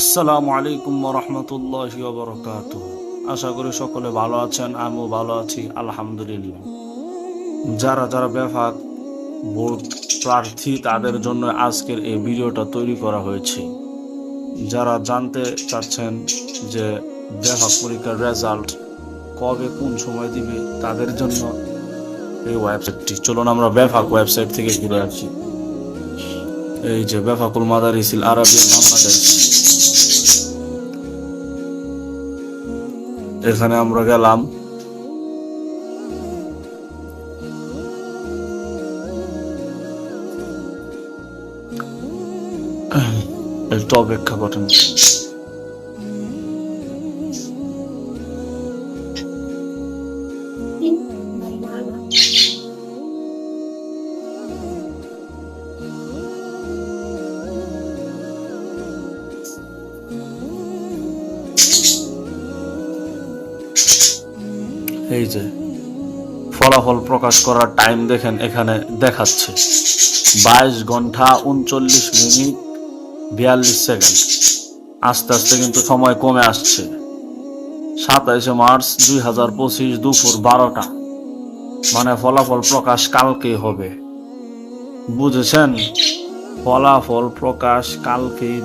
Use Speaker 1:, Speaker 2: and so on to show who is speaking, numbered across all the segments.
Speaker 1: আসসালামু আলাইকুম রহমতুল্লাহ বরকাত আশা করি সকলে ভালো আছেন, আমিও ভালো আছি, আলহামদুলিল্লাহ। যারা যারা ব্যাপক বোর্ড প্রার্থী, তাদের জন্য আজকের এই ভিডিওটা তৈরি করা হয়েছে। যারা জানতে চাচ্ছেন যে ব্যাপক পরীক্ষার রেজাল্ট কবে, কোন সময় দিবে, তাদের জন্য এই ওয়েবসাইটটি চলুন আমরা ব্যাপক ওয়েবসাইট থেকে ঘুরে আসি। এই যে বেফাকুল মাদারিসিল আরবি বাংলাদেশ এখানে আমরা গেলাম। একটু অপেক্ষা করেন। এই যে, ফলাফল প্রকাশ করার টাইম দেখেন এখানে দেখাচ্ছে। বাইশ ঘণ্টা উনচল্লিশ মিনিট বিয়াল্লিশ সেকেন্ড। আস্তে আস্তে কিন্তু সময় কমে আসছে। সাতাইশে মার্চ দুই হাজার পঁচিশ দুপুর বারোটা। মানে ফলাফল প্রকাশ কালকে হবে। বুঝেছেন? ফলাফল প্রকাশ কালকে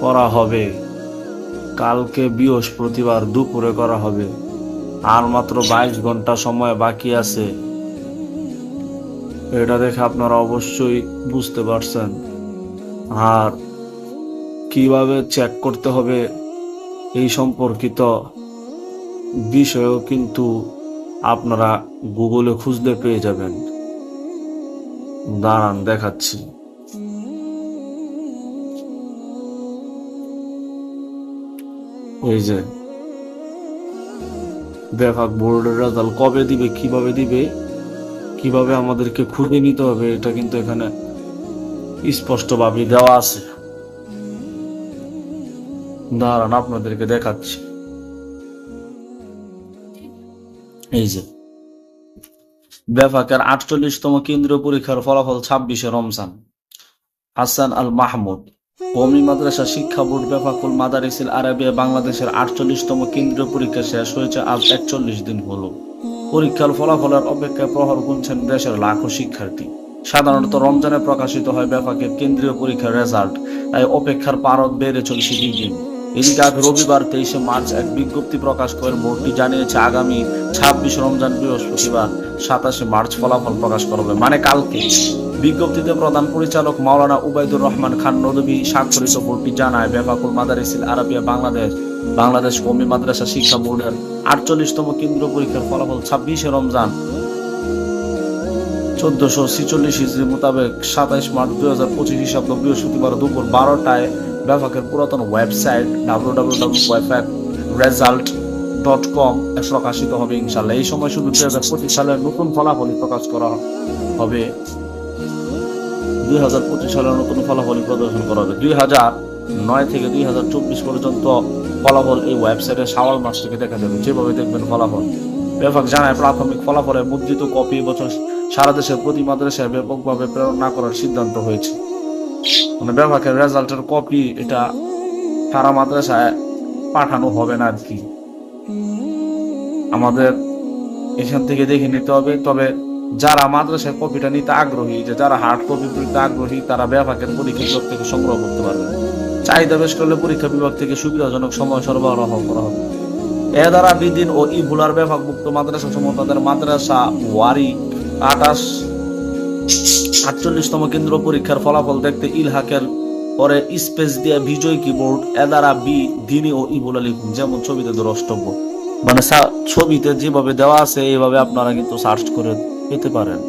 Speaker 1: করা হবে। কালকে বৃহস্পতিবার দুপুরে করা হবে। আর মাত্র বাইশ ঘণ্টা সময় বাকি আছে। এটা দেখে আপনারা অবশ্যই বুঝতে পারছেন। আর কীভাবে চেক করতে হবে এই সম্পর্কিত বিষয়ও কিন্তু আপনারা গুগলে খুঁজলে পেয়ে যাবেন। দাঁড়ান, দেখাচ্ছি। এই যে ব্যাপক বোর্ডের রেজাল্ট কবে দিবে, কীভাবে দিবে, কীভাবে আমাদেরকে খুঁজে নিতে হবে, এটা কিন্তু এখানে স্পষ্টভাবে দেওয়া আছে। দাঁড়ান, আপনাদেরকে দেখাচ্ছি। এই যে ব্যাপকের আটচল্লিশতম কেন্দ্রীয় পরীক্ষার ফলাফল ছাব্বিশে রমজান। হাসান আল মাহমুদ কমি মাদ্রাসা শিক্ষা বোর্ড বেফাকুল মাদারিসিল আরবিয়া বাংলাদেশের আটচল্লিশতম কেন্দ্রীয় পরীক্ষা শেষ হয়েছে আজ একচল্লিশ দিন হলো। পরীক্ষার ফলাফলের অপেক্ষায় প্রহর গুনছেন দেশের লাখো শিক্ষার্থী। সাধারণত রমজানে প্রকাশিত হয় ব্যাপকের কেন্দ্রীয় পরীক্ষার রেজাল্ট, তাই অপেক্ষার পারদ বেড়ে চলছে দিন এদিকে আজ রবিবার তেইশে মার্চ এক বিজ্ঞপ্তি প্রকাশ করে বোর্ডটি জানিয়েছে আগামী ছাব্বিশ রমজান বৃহস্পতিবার সাতাশে মার্চ ফলাফল প্রকাশ করা হবে মানে কালকে। বিজ্ঞপ্তিতে প্রধান পরিচালক মাওলানা উবাইদুর রহমান খান, নদী স্বাক্ষরিত বোর্ডটি জানায় বেফাকুল মাদারিসিল আরবিয়া, বাংলাদেশ। বাংলাদেশ কমি মাদ্রাসা শিক্ষা বোর্ডের আটচল্লিশতম কেন্দ্র পরীক্ষার ফলাফল ছাব্বিশে রমজান। চোদ্দশো ছিচল্লিশ ইসরি মোতাবেক সাতাইশ মার্চ দুই হাজার পঁচিশ হিসাব বৃহস্পতিবার দুপুর বারোটায় ব্যাপকের পুরাতন website W W W website result dot com প্রকাশিত হবে ইনশাল্লাহ এই সময় শুধু দুই হাজার পঁচিশ সালের নতুন ফলাফলই প্রকাশ করা হবে দুই হাজার পঁচিশ সালের নতুন ফলাফলই প্রদর্শন করা হবে। দুই হাজার নয় থেকে দুই হাজার চব্বিশ পর্যন্ত ফলাফল এই ওয়েবসাইটে শাওয়াল মাস থেকে দেখা যাবে। যেভাবে দেখবেন ফলাফল। ব্যাপক জানায়, প্রাথমিক ফলাফলের মুদ্রিত কপি বছর সারা দেশের প্রতি মাদ্রাসায় ব্যাপকভাবে প্রেরণ না করার সিদ্ধান্ত হয়েছে। মানে ব্যাপকের রেজাল্টের কপি এটা সারা মাদ্রাসায় পাঠানো হবে না আর কি আমাদের এখান থেকে দেখে নিতে হবে, তবে যারা মাদ্রাসায় কপিটা নিতে আগ্রহী, যে যারা হার্ড কপি পড়তে আগ্রহী, তারা ব্যাপকের পরীক্ষা বিভাগ থেকে সংগ্রহ করতে পারবে। চাহিদা বেশ করলে পরীক্ষা বিভাগ থেকে সুবিধাজনক সময় সরবরাহ করা হবে। এ দ্বারা বিদিন ও ইভুলার ব্যাপক মুক্ত মাদ্রাসা সমূহ তাদের মাদ্রাসা ওয়ারি আঠাশ আটচল্লিশতম কেন্দ্র পরীক্ষার ফলাফল দেখতে ইলহাকের পরে স্পেস দিয়ে বিজয় কিবোর্ড এদারা বি দিনী ও ইবুলা লিখুন যেমন ছবিতে দ্রষ্টব্য। মানে ছবিতে যেভাবে দেওয়া আছে এইভাবে আপনারা কিন্তু সার্চ করে পেতে পারেন।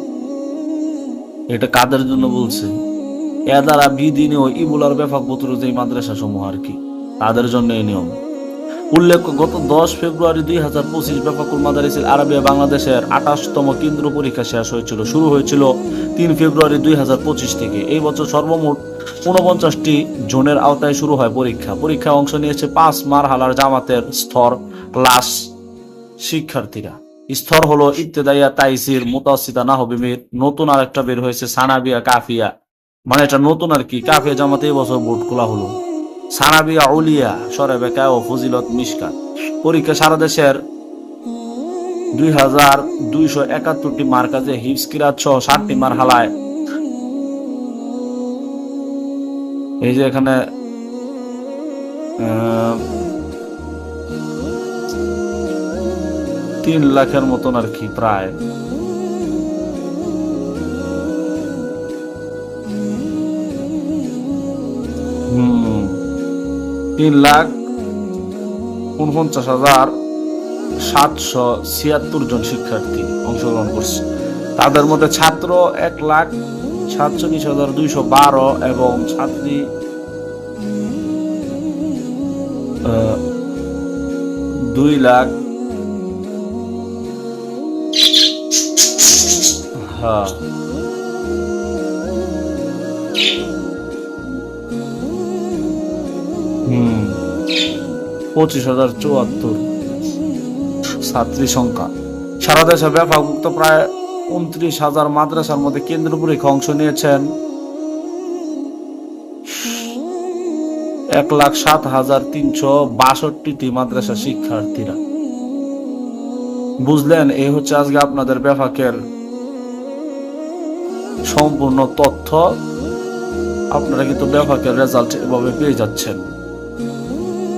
Speaker 1: এটা কাদের জন্য বলছে? এদারা বি দিনী ও ইবুলার ব্যাপক বতুর যে মাদ্রাসা সমূহ আর কি, তাদের জন্য এই নিয়ম। উল্লেখ্য, গত দশ ফেব্রুয়ারি দুই হাজার পঁচিশ ব্যাপকুল মাদারিসিল আরবিয়া বাংলাদেশের আঠাশতম কেন্দ্র পরীক্ষা শেষ হয়েছিল, শুরু হয়েছিল তিন ফেব্রুয়ারি দুই হাজার পঁচিশ থেকে। এই বছর সর্বমোট ঊনপঞ্চাশটি জোনের আওতায় শুরু হয় পরীক্ষা। পরীক্ষায় অংশ নিয়েছে পাঁচ মারহালার জামাতের স্তর ক্লাস শিক্ষার্থীরা। স্তর হলো ইত্তেদাইয়া তাইসির মুতাসিদা নাহবিমির, নতুন আরেকটা বের হয়েছে সানাবিয়া কাফিয়া। মানে এটা নতুন আর কি, কাফিয়া জামাতে বছর বোর্ড খোলা হলো। সানাবিয়া উলিয়া, সরে বেকা ও ফজিলত মিশকাত। পরীক্ষা সারা দেশের দুই হাজার দুইশো একাত্তরটি মার্কাজে হিপস কিরাত সহ ষাটটি মার হালায় এই যে এখানে তিন লাখের মতন আর কি, প্রায়। তিন লাখ উনপঞ্চাশ হাজার সাতশো ছিয়াত্তর জন শিক্ষার্থী অংশগ্রহণ করছে। তাদের মধ্যে ছাত্র এক লাখ সাতচল্লিশ হাজার দুইশো বারো এবং ছাত্রী দুই লাখ হ্যাঁ। হুম। পঁচিশ হাজার চুয়াত্তর। ছাত্রী সংখ্যা। সারা দেশে ব্যাপকভুক্ত প্রায় উনত্রিশ হাজার মাদ্রাসার মধ্যে কেন্দ্র পরীক্ষা অংশ নিয়েছেন এক লাখ সাত হাজার তিনশো বাষট্টিটি মাদ্রাসা শিক্ষার্থীরা। বুঝলেন, এই হচ্ছে আজকে আপনাদের ব্যাপকের সম্পূর্ণ তথ্য আপনারা কিন্তু ব্যবহারের রেজাল্ট এভাবে পেয়ে যাচ্ছেন।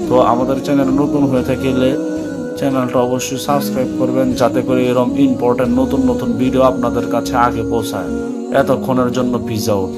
Speaker 1: তো আমাদের চ্যানেল নতুন হয়ে থাকলে চ্যানেলটা অবশ্যই সাবস্ক্রাইব করবেন, যাতে করে এরকম ইম্পর্টেন্ট নতুন নতুন ভিডিও আপনাদের কাছে আগে পৌঁছায়। এতক্ষণের জন্য পিজা আউট